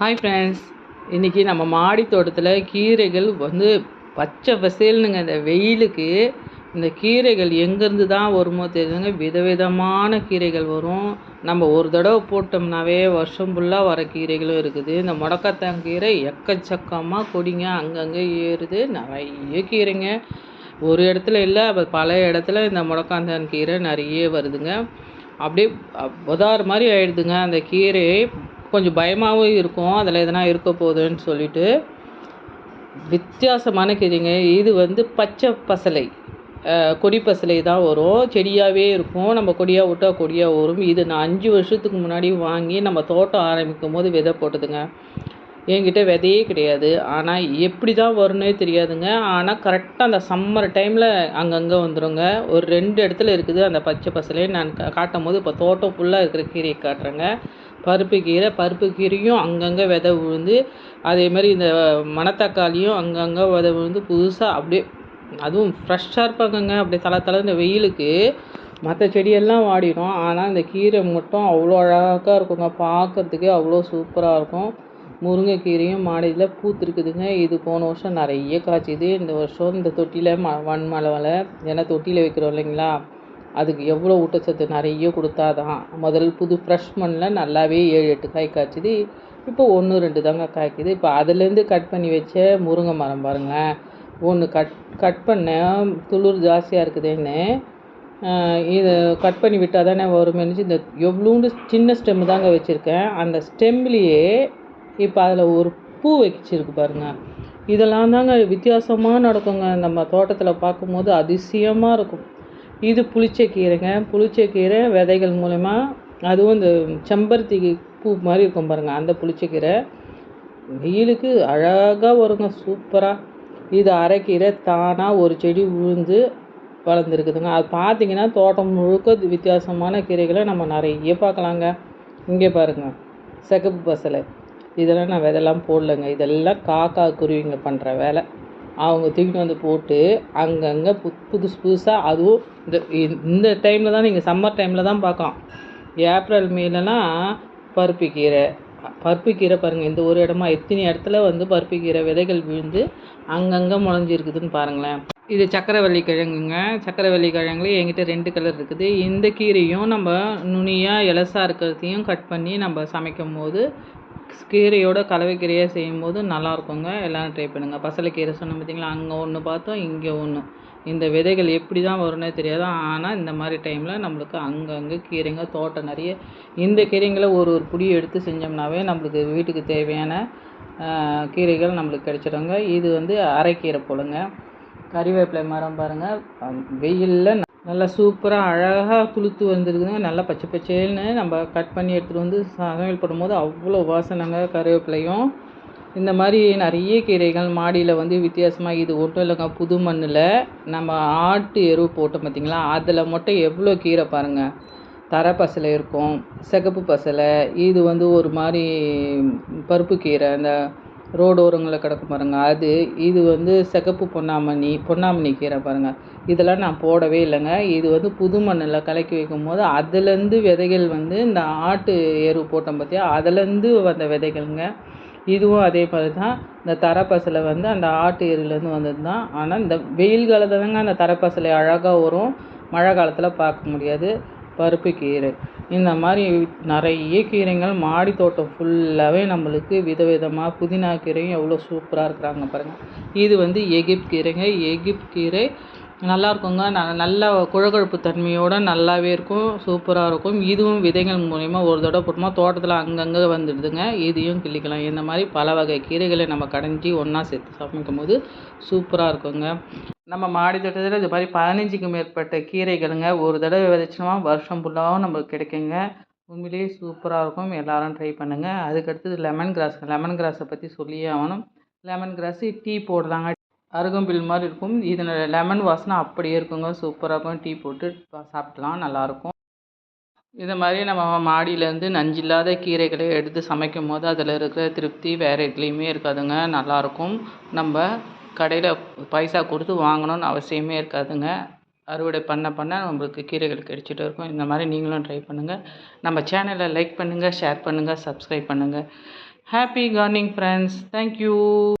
Hi friends இன்றைக்கி நம்ம மாடி தோட்டத்தில் கீரைகள் வந்து பச்சை பசேல்னுங்க இந்த வெயிலுக்கு இந்த கீரைகள் எங்கேருந்து தான் வருமோ தெரியுதுங்க விதவிதமான கீரைகள் வரும். நம்ம ஒரு தடவை போட்டோம்னாவே வருஷம் ஃபுல்லாக வர கீரைகளும் இருக்குது. இந்த முடக்கத்தான் கீரை எக்கச்சக்கமாக கொடிங்க. அங்கங்கே ஏறுது. நிறைய கீரைங்க. ஒரு இடத்துல இல்லை அப்போ பல இடத்துல இந்த முடக்காந்தான் கீரை நிறைய வருதுங்க. அப்படியே அ- மாதிரி ஆயிடுதுங்க. அந்த கீரை கொஞ்சம் பயமாகவும் இருக்கும். அதில் எதனா இருக்க போகுதுன்னு சொல்லிட்டு வித்தியாசமான கீரைங்க இது வந்து பச்சை பசலை. கொடி பசலை தான் வரும். செடியாகவே இருக்கும். நம்ம கொடியாக விட்டால் கொடியாக வரும். இது நான் அஞ்சு வருஷத்துக்கு முன்னாடி வாங்கி நம்ம தோட்டம் ஆரம்பிக்கும் போது விதை போட்டதுங்க. என்கிட்ட விதையே கிடையாது. ஆனால் எப்படி தான் வரும்னே தெரியாதுங்க. ஆனால் கரெக்டாக அந்த சம்மர் டைமில் அங்கங்கே வந்துருங்க. ஒரு ரெண்டு இடத்துல இருக்குது அந்த பச்சை பசலையை நான் காட்டும் போது இப்போ தோட்டம் ஃபுல்லாக இருக்கிற கீரையை காட்டுறேங்க. பருப்பு கீரை பருப்பு கீரையும் அங்கங்கே விதை விழுந்து அதே மாதிரி இந்த மணத்தக்காளியும் அங்கங்கே விதை விழுந்து புதுசாக அப்படியே அதுவும் ஃப்ரெஷ்ஷாக இருப்பாங்கங்க. அப்படியே தலை தலை இந்த வெயிலுக்கு மற்ற செடியெல்லாம் வாடிடும். ஆனால் இந்த கீரை மட்டும் அவ்வளோ அழகாக இருக்குங்க. பார்க்கறதுக்கே அவ்வளோ சூப்பராக இருக்கும். முருங்கைக்கீரையும் மாடியில் பூத்துருக்குதுங்க. இது போன வருஷம் நிறைய காய்ச்சிது. இந்த வருஷம் இந்த தொட்டியில் ம மண் மலை வலை ஏன்னா தொட்டியில் வைக்கிறோம் இல்லைங்களா? அதுக்கு எவ்வளோ ஊட்டச்சத்து நிறைய கொடுத்தாதான் முதல் புது ஃப்ரெஷ் மண்ணில் நல்லாவே ஏழு எட்டு காய் காய்ச்சிது. இப்போ ஒன்று ரெண்டு தாங்க காய்க்குது. இப்போ அதுலேருந்து கட் பண்ணி வச்ச முருங்கை மரம் பாருங்களேன். ஒன்று கட் கட் பண்ணேன் துளிர் ஜாஸ்தியாக இருக்குதுன்னு இதை கட் பண்ணி விட்டால் தானே வருமேனு இந்த எவ்வளோண்டு சின்ன ஸ்டெம்மு தாங்க வச்சுருக்கேன். அந்த ஸ்டெம்லேயே இப்போ அதில் ஒரு பூ வச்சிருக்கு பாருங்க. இதெல்லாம் தாங்க வித்தியாசமாக நடக்குங்க. நம்ம தோட்டத்தில் பார்க்கும்போது அதிசயமாக இருக்கும். இது புளிச்சக்கீரைங்க. புளிச்சக்கீரை விதைகள் மூலயமா அதுவும் இந்த செம்பருத்தி பூ மாதிரி இருக்கும் பாருங்கள் அந்த புளிச்சக்கீரை. வெயிலுக்கு அழகாக வருங்க சூப்பராக இது அரைக்கீரை தானாக ஒரு செடி விழுந்து வளர்ந்துருக்குதுங்க. அது பார்த்தீங்கன்னா தோட்டம் முழுக்க வித்தியாசமான கீரைகளை நம்ம நிறைய பார்க்கலாங்க. இங்கே பாருங்க சிகப்பு பசலை. இதெல்லாம் நான் விதெல்லாம் போடலைங்க. இதெல்லாம் காக்கா குருவிங்க பண்ணுற வேலை. அவங்க தூக்கிட்டு வந்து போட்டு அங்கங்கே பு புதுசு புதுசாக அதுவும் இந்த இந்த டைமில் தான் நீங்கள் சம்மர் டைமில் தான் பார்க்கலாம். ஏப்ரல் மேலலாம் பருப்பு கீரை. பருப்பு கீரை பாருங்கள் இந்த ஒரு இடமா எத்தனை இடத்துல வந்து பருப்பு கீரை விதைகள் விழுந்து அங்கங்கே முளைஞ்சிருக்குதுன்னு பாருங்களேன். இது சக்கரவள்ளி கிழங்குங்க. சக்கரவள்ளி கிழங்குல என்கிட்ட ரெண்டு கலர் இருக்குது. இந்த கீரையும் நம்ம நுனியாக இலசா இருக்கிறதையும் கட் பண்ணி நம்ம சமைக்கும் போது கீரையோட கலவை கீரையை செய்யும்போது நல்லா இருக்குங்க எல்லாரும் ட்ரை பண்ணுங்கள் பசலைக்கீரை சொன்ன பார்த்தீங்களா? அங்கே ஒன்று பார்த்தோம் இங்கே ஒன்று இந்த விதைகள் எப்படி தான் வரும்னே தெரியாது. ஆனால் இந்த மாதிரி டைமில் நம்மளுக்கு அங்கங்கே கீரைங்க தோட்டம் நிறைய. இந்த கீரைங்களை ஒரு ஒரு புடி எடுத்து செஞ்சோம்னாவே நம்மளுக்கு வீட்டுக்கு தேவையான கீரைகள் நம்மளுக்கு கிடச்சிடுங்க. இது வந்து அரைக்கீரை போலுங்க. கறிவேப்பிலை மரம் பாருங்கள் வெயிலில் நல்லா சூப்பராக அழகாக துளுத்து வந்துருக்குதுங்க. நல்லா பச்சை பச்சேல்னு நம்ம கட் பண்ணி எடுத்துகிட்டு வந்து சமையல் பண்ணும்போது அவ்வளோ வாசனைங்க கருவேப்பிலையும். இந்த மாதிரி நிறைய கீரைகள் மாடியில் வந்து வித்தியாசமாக இது ஒட்டும் இல்லைங்க புது மண்ணில். நம்ம ஆட்டு எருவு போட்டோம் பார்த்திங்களா அதில் மட்டும் எவ்வளோ கீரை பாருங்கள் தரை பசலை இருக்கும் சிகப்பு பசலை இது வந்து ஒரு மாதிரி பருப்பு கீரை அந்த ரோடோரங்களில் கிடக்கும் பாருங்கள் அது இது வந்து சிகப்பு பொன்னாமணி பொன்னாமணி கீரை பாருங்கள் இதெல்லாம் நான் போடவே இல்லைங்க. இது வந்து புது மண்ணில் கலக்கி வைக்கும் போது அதுலேருந்து விதைகள் வந்து இந்த ஆட்டு எரு போட்டோம் பார்த்தியா அதுலேருந்து வந்த விதைகள்ங்க. இதுவும் அதே மாதிரி தான். இந்த தரப்பசலை வந்து அந்த ஆட்டு எருலேருந்து வந்தது தான். ஆனால் இந்த வெயில் காலத்தில் தாங்க அந்த தரப்பசலை அழகாக வரும். மழை காலத்தில் பார்க்க முடியாது. பருப்பு கீரை. இந்த மாதிரி நிறைய கீரைகள் மாடி தோட்டம் ஃபுல்லாகவே நம்மளுக்கு விதவிதமாக புதினா கீரையும் எவ்வளோ சூப்பராக இருக்கிறாங்க பாருங்கள் இது வந்து எகிப்த் கீரைங்க. எகிப்து கீரை நல்லா இருக்குங்க ந- நல்ல குழகுழப்பு தன்மையோடு நல்லாவே இருக்கும். சூப்பராக இருக்கும். இதுவும் விதைகள் மூலயமா ஒரு தடவை போட்டோமா தோட்டத்தில் அங்கங்கே வந்துடுதுங்க. இதையும் கிள்ளிக்கலாம். இந்த மாதிரி பல வகை கீரைகளை நம்ம கடைஞ்சி ஒன்றா சேர்த்து சமைக்கும் போது சூப்பராக இருக்குங்க. நம்ம மாடி தோட்டத்தில் இது மாதிரி பதினஞ்சுக்கு மேற்பட்ட கீரைகளுங்க ஒரு தடவை விதைச்சோமா வருஷம் ஃபுல்லாகவும் நம்மளுக்கு கிடைக்குங்க. உண்மையிலேயே சூப்பராக இருக்கும். எல்லாரும் ட்ரை பண்ணுங்கள் அதுக்கடுத்தது லெமன் கிராஸ். லெமன் கிராஸை பற்றி சொல்லியே ஆகணும். லெமன் கிராஸு டீ போடுறாங்க. அருகம்பில் மாதிரி இருக்கும். இதனோட லெமன் வாசனை அப்படியே இருக்குங்க. சூப்பராக இருக்கும். டீ போட்டு சாப்பிட்லாம் நல்லாயிருக்கும். இது மாதிரி நம்ம மாடியிலேருந்து நஞ்சில்லாத கீரைகளை எடுத்து சமைக்கும் போது அதில் இருக்கிற திருப்தி வேறு எதுலேயுமே இருக்காதுங்க. நல்லாயிருக்கும். நம்ம கடையில் பைசா கொடுத்து வாங்கணும்னு அவசியமே இருக்காதுங்க. அறுவடை பண்ண பண்ண நம்மளுக்கு கீரைகள் கிடைச்சிட்டு இருக்கும். இந்த மாதிரி நீங்களும் ட்ரை பண்ணுங்கள் நம்ம சேனலை லைக் பண்ணுங்கள் ஷேர் பண்ணுங்கள் சப்ஸ்கிரைப் பண்ணுங்கள் ஹாப்பி கார்னிங் ஃப்ரெண்ட்ஸ் தேங்க்யூ